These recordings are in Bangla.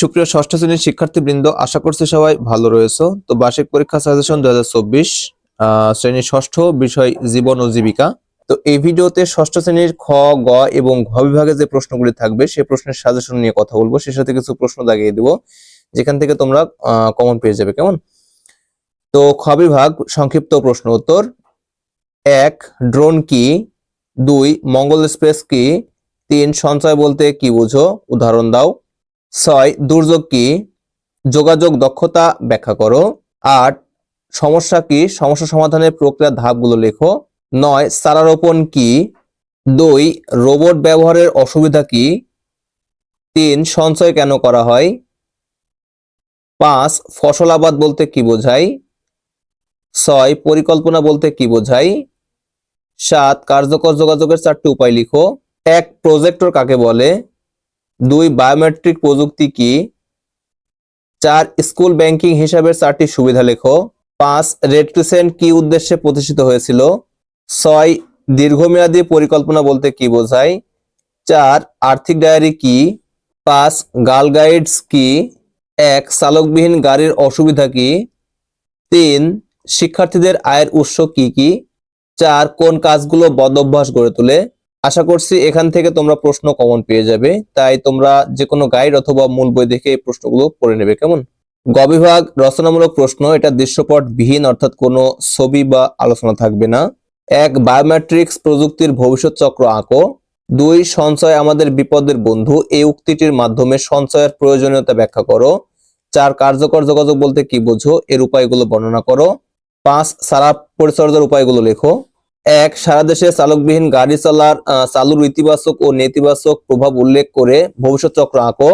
সুপ্রিয় ষষ্ঠ শ্রেণির শিক্ষার্থীবৃন্দ, আশা করছি সবাই ভালো রয়েছে। তো বার্ষিক পরীক্ষা সাজেশন দু হাজার চব্বিশ শ্রেণি ষষ্ঠ বিষয় জীবন ও জীবিকা। তো এই ভিডিওতে ষষ্ঠ শ্রেণির খ, গ এবং ঘ বিভাগে যে প্রশ্নগুলি থাকবে, সেই প্রশ্নের সাজেশন নিয়ে কথা বলব। সে সাথে কিছু প্রশ্ন দাগিয়ে দিব। যেখান থেকে তোমরা কমন পেয়ে যাবে, কেমন? তো খ বিভাগ, সংক্ষিপ্ত প্রশ্ন উত্তর। এক ড্রোন কি? দুই, মঙ্গল স্পেস কি? তিন, সঞ্চয় বলতে কি বুঝো? উদাহরণ দাও। ছয়, দুর্যোগ কি? যোগাযোগ দক্ষতা ব্যাখ্যা করো। আট, সমস্যা কি? সমস্যা সমাধানের প্রক্রিয়ার ধাপগুলো লেখো। নয়, চারারোপণ কি? দুই, রোবট ব্যবহারের অসুবিধা কি? তিন, সঞ্চয় কেন করা হয়? পাঁচ, ফসল আবাদ বলতে কি বোঝায়? ছয়, পরিকল্পনা বলতে কি বোঝায়? সাত, কার্যকর যোগাযোগের চারটি উপায় লিখো। এক, প্রজেক্টর কাকে বলে? দুই বায়োমেট্রিক প্রযুক্তি কি? চার স্কুল ব্যাংকিং হিসাবের চারটি সুবিধা লেখো। পাঁচ রেড ক্রিসেন্ট কি উদ্দেশ্যে প্রতিষ্ঠিত হয়েছিল? ছয়, দীর্ঘমেয়াদী পরিকল্পনা বলতে কি বোঝায়? চার, আর্থিক ডায়েরি কি? পাঁচ গার্ল গাইডস কি? এক, চালকবিহীন গাড়ির অসুবিধা কি? তিন, শিক্ষার্থীদের আয়ের উৎস কি কি? চার, কোন কাজগুলো বদ অভ্যাস গড়ে তোলে? আশা করছি এখান থেকে তোমরা প্রশ্ন কমন পেয়ে যাবে। তাই তোমরা যে কোনো গাইড অথবা মূল বই দেখে এই প্রশ্নগুলো পড়ে নেবে, কেমন? গ বিভাগ, রচনামূলক প্রশ্ন, এটা দৃশ্যপট বিহীন অর্থাৎ কোনো ছবি বা আলোচনা থাকবে না। এক বায়োমেট্রিক্স প্রযুক্তির ভবিষ্যৎ চক্র আঁকো। দুই, সঞ্চয় আমাদের বিপদের বন্ধু, এই উক্তিটির মাধ্যমে সঞ্চয়ের প্রয়োজনীয়তা ব্যাখ্যা করো। চার, কার্যকর যোগাযোগ বলতে কি বোঝো, এর উপায়গুলো বর্ণনা করো। পাঁচ, সারা পরিচর্যার উপায়গুলো লেখো। এক, সারা দেশে চালকবিহীন গাড়ি চলার চালুর ইতিবাচক ও নেতিবাচক প্রভাব উল্লেখ করে ভবিষ্যৎ চক্র আঁকো।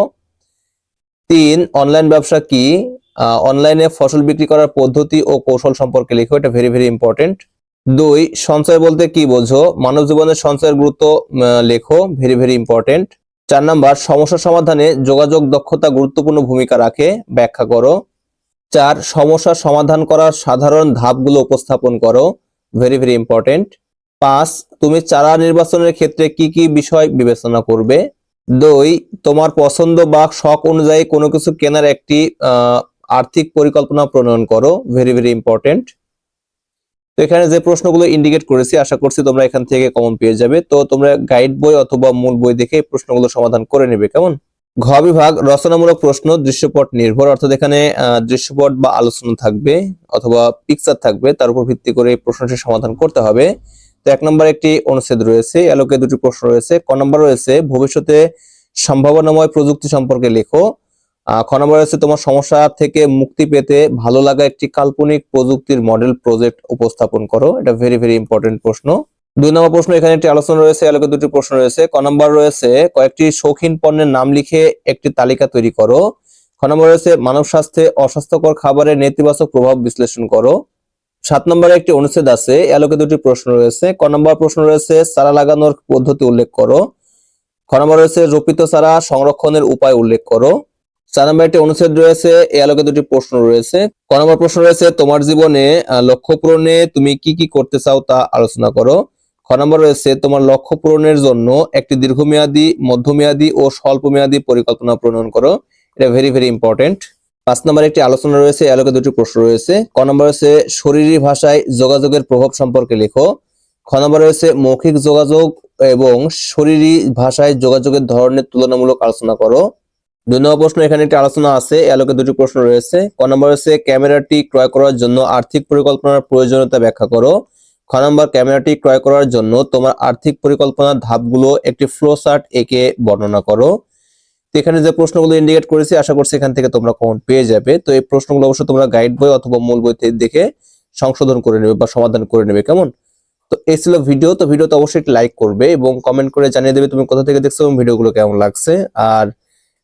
তিন, অনলাইন ব্যবসা কি? অনলাইনে ফসল বিক্রি করার পদ্ধতি ও কৌশল সম্পর্কে লেখো, এটা ভেরি ভেরি ইম্পর্টেন্ট দুই, সঞ্চয় বলতে কি বোঝো? মানব জীবনের সঞ্চয়ের গুরুত্ব লেখো ভেরি ভেরি ইম্পর্টেন্ট চার নাম্বার, সমস্যা সমাধানে যোগাযোগ দক্ষতা গুরুত্বপূর্ণ ভূমিকা রাখে, ব্যাখ্যা করো। চার, সমস্যা সমাধান করার সাধারণ ধাপগুলো উপস্থাপন করো। ভেরি ভেরি ইম্পর্টেন্ট পাঁচ তুমি চারা নির্বাচনের ক্ষেত্রে কি কি বিষয় বিবেচনা করবে? দুই, তোমার পছন্দ বা শখ অনুযায়ী কোনো কিছু কেনার একটি আর্থিক পরিকল্পনা প্রণয়ন করো। ভেরি ভেরি ইম্পর্টেন্ট তো এখানে যে প্রশ্নগুলো ইন্ডিকেট করেছি, আশা করছি তোমরা এখান থেকে কমন পেয়ে যাবে। তো তোমরা গাইড বই অথবা মূল বই দেখে প্রশ্নগুলো সমাধান করে নেবে। কেমন? ঘ বিভাগ রচনামূলক প্রশ্ন, দৃশ্যপট নির্ভর, অর্থাৎ এখানে দৃশ্যপট বা আলোচনা থাকবে অথবা পিকচার থাকবে, তার উপর ভিত্তি করে প্রশ্নটি সমাধান করতে হবে। তো এক নম্বর একটি অনুচ্ছেদ রয়েছে আলোকে দুটি প্রশ্ন রয়েছে, ক নম্বর রয়েছে, ভবিষ্যতে সম্ভাবনাময় প্রযুক্তি সম্পর্কে লেখো। খ নম্বর রয়েছে, তোমার সমস্যা থেকে মুক্তি পেতে ভালো লাগা একটি কাল্পনিক প্রযুক্তির মডেল প্রজেক্ট উপস্থাপন করো। এটা ভেরি ভেরি ইম্পর্টেন্ট প্রশ্ন। দুই নম্বর প্রশ্ন, এখানে একটি আলোচনা রয়েছে আলোকে দুটি প্রশ্ন রয়েছে। ক নম্বর রয়েছে, কয়েকটি শৌখিন পণ্যের নাম লিখে একটি তালিকা তৈরি করো। খ নম্বর রয়েছে, মানব স্বাস্থ্যে অস্বাস্থ্যকর খাবারের নেতিবাচক প্রভাব বিশ্লেষণ করো। সাত নম্বরে একটি অনুচ্ছেদ আছে এই আলোকে দুটি প্রশ্ন রয়েছে। ক নম্বর প্রশ্ন রয়েছে, চারা লাগানোর পদ্ধতি উল্লেখ করো। খ নম্বর রয়েছে, রোপিত চারা সংরক্ষণের উপায় উল্লেখ করো। চার নম্বর একটি অনুচ্ছেদ রয়েছে এই আলোকে দুটি প্রশ্ন রয়েছে। ক নম্বর প্রশ্ন রয়েছে, তোমার জীবনে লক্ষ্য পূরণে তুমি কি কি করতে চাও তা আলোচনা করো। খ নম্বর রয়েছে, তোমার লক্ষ্য পূরণের জন্য একটি দীর্ঘমেয়াদী, মধ্যমেয়াদী ও স্বল্পমেয়াদী পরিকল্পনা প্রণয়ন করো। এটা ভেরি ভেরি ইম্পর্টেন্ট পাঁচ নম্বর একটি আলোচনা রয়েছে আলোকে দুটি প্রশ্ন রয়েছে। ক নম্বর রয়েছে, শরীরী ভাষায় যোগাযোগের প্রভাব সম্পর্কে লেখো। খ নম্বর রয়েছে, মৌখিক যোগাযোগ এবং শরীরী ভাষায় যোগাযোগের ধরনের তুলনামূলক আলোচনা করো। দুই নম্বর প্রশ্ন, এখানে একটি আলোচনা আছে আলোকে দুটি প্রশ্ন রয়েছে। ক নম্বর রয়েছে, ক্যামেরাটি ক্রয় করার জন্য আর্থিক পরিকল্পনার প্রয়োজনীয়তা ব্যাখ্যা করো। খ নম্বর ক্যামেরাটি ক্রয় করার জন্য তোমার আর্থিক পরিকল্পনার ধাপগুলো একটি ফ্লো চার্ট এঁকে বর্ণনা করো। এখানে যে প্রশ্নগুলো ইন্ডিকেট করেছি, আশা করছি এখান থেকে তোমরা কমন পেয়ে যাবে। তো এই প্রশ্নগুলো অবশ্যই তোমরা গাইড বই অথবা মূল বই দেখে সংশোধন করে নেবে বা সমাধান করে নেবে, কেমন? তো এই ছিল ভিডিও তো ভিডিওতে অবশ্যই লাইক করবে এবং কমেন্ট করে জানিয়ে দেবে তুমি কোথা থেকে দেখছ এবং ভিডিওগুলো কেমন লাগছে। আর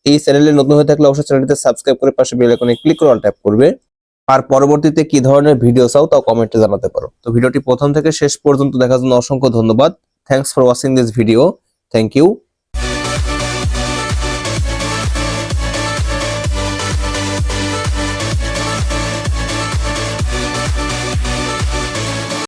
এই চ্যানেলে নতুন হয়ে থাকলে অবশ্যই চ্যানেলটিতে সাবস্ক্রাইব করে পাশে বেল আইকনে ক্লিক করে অল ট্যাপ করবে। আর পরবর্তীতে কি ধরনের ভিডিও চাও তাও কমেন্টে জানাতে পারো। তো ভিডিওটি প্রথম থেকে শেষ পর্যন্ত দেখার জন্য অসংখ্য ধন্যবাদ। Thanks for watching this video thank you